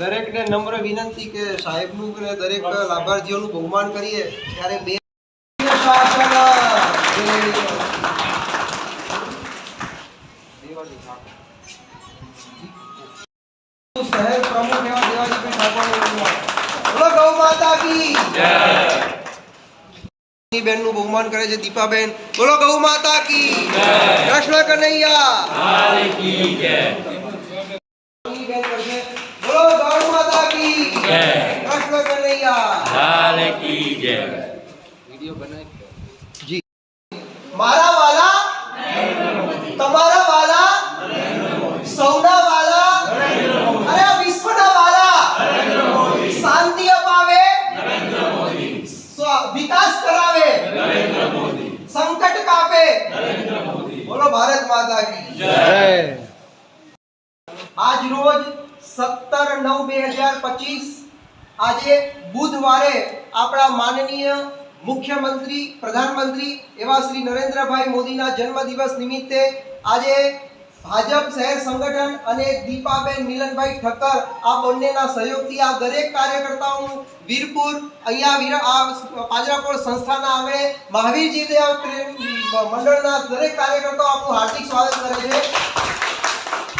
દરેકને નમ્ર વિનંતી કે સાહેબનું કે દરેક લાભાર્થીઓનું બહુમાન કરીએ. ત્યારે બે કી ની બહુમાન. કરે છે દીપાબેન. બોલો ગૌ માતા કી કૃષ્ણ કનૈયા ની બેન કરશે બોલો ગૌ માતા કી કૃષ્ણ કનૈયા જી મારા વાલા તમારા વાલા સૌના વાલા અને આ વિશ્વના વાલા શાંતિ અપાવે સ્વ- વિકાસ કરાવે સંકટ કાપે બોલો ભારત માતા કી આજ રોજ સત્તર નવ બે હજાર પચીસ આજે બુધવારે આપણા માનનીય મુખ્યમંત્રી, પ્રધાનમંત્રી એવા શ્રી નરેન્દ્રભાઈ મોદીના જન્મદિવસ નિમિત્તે આજે ભાજપ શહેર સંગઠન અને દીપાબેન મિલનભાઈ ઠક્કર આ બંનેના સહયોગથી આ દરેક કાર્યકર્તાઓનું વીરપુર અહીંયા પાંજરાપોળ સંસ્થાના આંગણે મહાવીરજી મંડળના દરેક કાર્યકર્તાઓ આપણું હાર્દિક સ્વાગત કરે છે.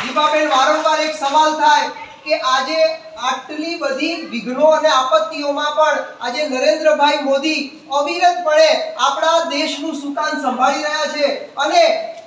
દીપાબેન, વારંવાર એક સવાલ થાય કે આજે આટલી બધી વિઘ્નો અને આપત્તિઓમાં પણ આજે નરેન્દ્રભાઈ મોદી અવિરતપણે આપણા દેશનું સુકાન સંભાળી રહ્યા છે. અને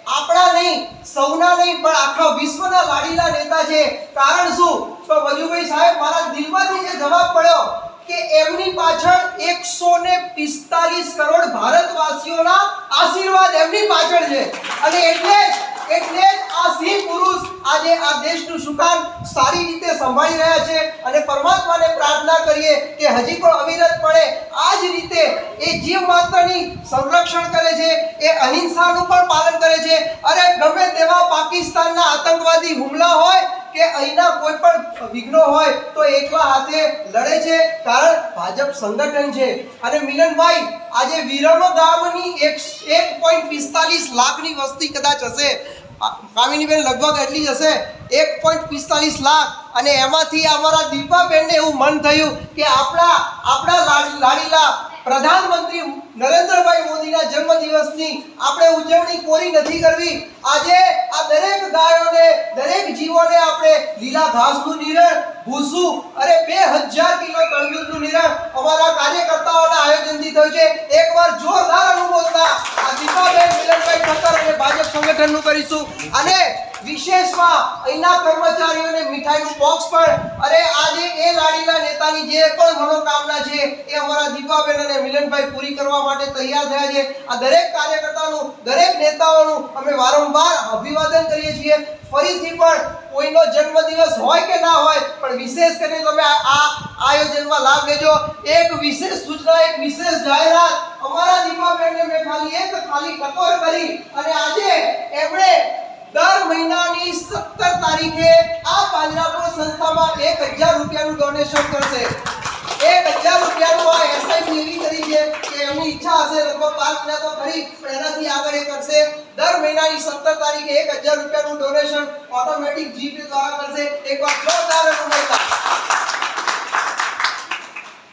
આપણા નહીં, સૌના નહીં, પણ આખા વિશ્વના લાડીલા નેતા છે. કારણ શું? તો વજુભાઈ સાહેબ, મારા દિલમાંથી જે જવાબ પડ્યો કે એમની પાછળ એકસો ને પિસ્તાલીસ કરોડ ભારતવાસીઓના આશીર્વાદ એમની પાછળ છે. અને એટલે જ, એટલે આ સિંહ પુરુષ આજે આ દેશનું સુકાન સારી રીતે સંભાળી રહ્યા છે અને પરમાત્માને પ્રાર્થના કરીએ કે હજી પણ અવિરતપણે આ જ રીતે એ જીવ માત્રની સંરક્ષણ કરે છે, એ અહિંસાનું પણ પાલન કરે છે. અને ગમે તેવા પાકિસ્તાનના આતંકવાદી હુમલા હોય કે અહીંના કોઈ પણ વિઘ્નો હોય તો એકલા હાથે લડે છે, કારણ ભાજપ સંગઠન છે. અને મિલનભાઈ, આજે વિરમ ગામની એક એક પોઈન્ટ પિસ્તાલીસ લાખની વસ્તી કદાચ હશે. કામિનીબેન લગભગ એટલી જ હશે, એક પોઈન્ટ પિસ્તાલીસ લાખ. અને એમાંથી અમારા દીપાબેનને એવું મન થયું કે આપણા આપણા લાડ- લાડીલા પ્રધાનમંત્રી નરેન્દ્રભાઈ મોદીના જન્મદિવસની આપણે ઉજવણી કોરી નથી કરવી. આજે આ દરેક ગાયોને, દરેક જીવોને આપણે લીલા ઘાસનું નિરણ, ભૂસું અને બે હજાર કિલો તરબૂચનું નિરણ અમારા કાર્યકર્તાઓના આયોજનથી થયું છે. એકવાર જોરદાર અનુભવતા આ દીપાબેન મિલનભાઈ ઠક્કર ભાજપ કરીશું. અને વિશેષમાં અહીંના કર્મચારીઓને મીઠાઈનું બોક્સ પણ, અરે આજે એ લાડીલા નેતાની જે પણ મનોકામના છે, એ અમારા દીપાબેન અને મિલનભાઈ પૂરી કરવા માટે તૈયાર થયા છે. આ દરેક કાર્યકર્તાનું, દરેક નેતાઓનું અમે વારંવાર અભિવાદન કરીએ છીએ. ફરીથી પણ કોઈનો જન્મદિવસ હોય કે ના હોય, પણ વિશેષ કરીને તમે આ આયોજનમાં લાભ લેજો. એક વિશેષ સૂચના, એક વિશેષ જાહેરાત અમારા દીપાબેનને મેં ખાલી એક ખાલી ટકોર કરી અને આજે એમણે મહિનાની સત્તર તારીખે આ પાંજરાપોળ સંસ્થામાં એક હજાર રૂપિયાનું ડોનેશન કરશે. એક હજાર રૂપિયાનું આ એસઆઈપી એવી કરી છે કે એમની ઈચ્છા હશે લગભગ પાંચ મહિના તો ખરી પણ એનાથી આગળ એ કરશે. દર મહિનાની સત્તર તારીખે એક હજાર રૂપિયાનું ડોનેશન ઓટોમેટિક જીપે દ્વારા કરશે. એકવાર જોરદાર અનુમોદના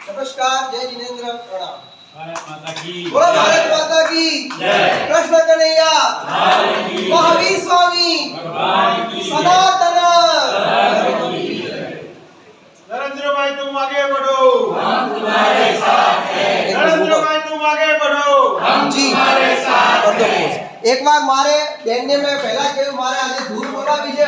નમસ્કાર જય જીનેન્દ્ર પ્રણામ. બોલો ભારત કી જય. કૃષ્ણ કનૈયા મહાવીર સ્વામી ભગવાન કી જય. સનાતન नरेंद्र भाई तुम आगे बढ़ो हम तुम्हारे साथ हैं नरेंद्र भाई तुम आगे बढ़ो हम જી तुम्हारे साथ हैं એકવાર મારે બેનને મેં પહેલા કહ્યું મારે આજે ધૂળ બોલાવી છે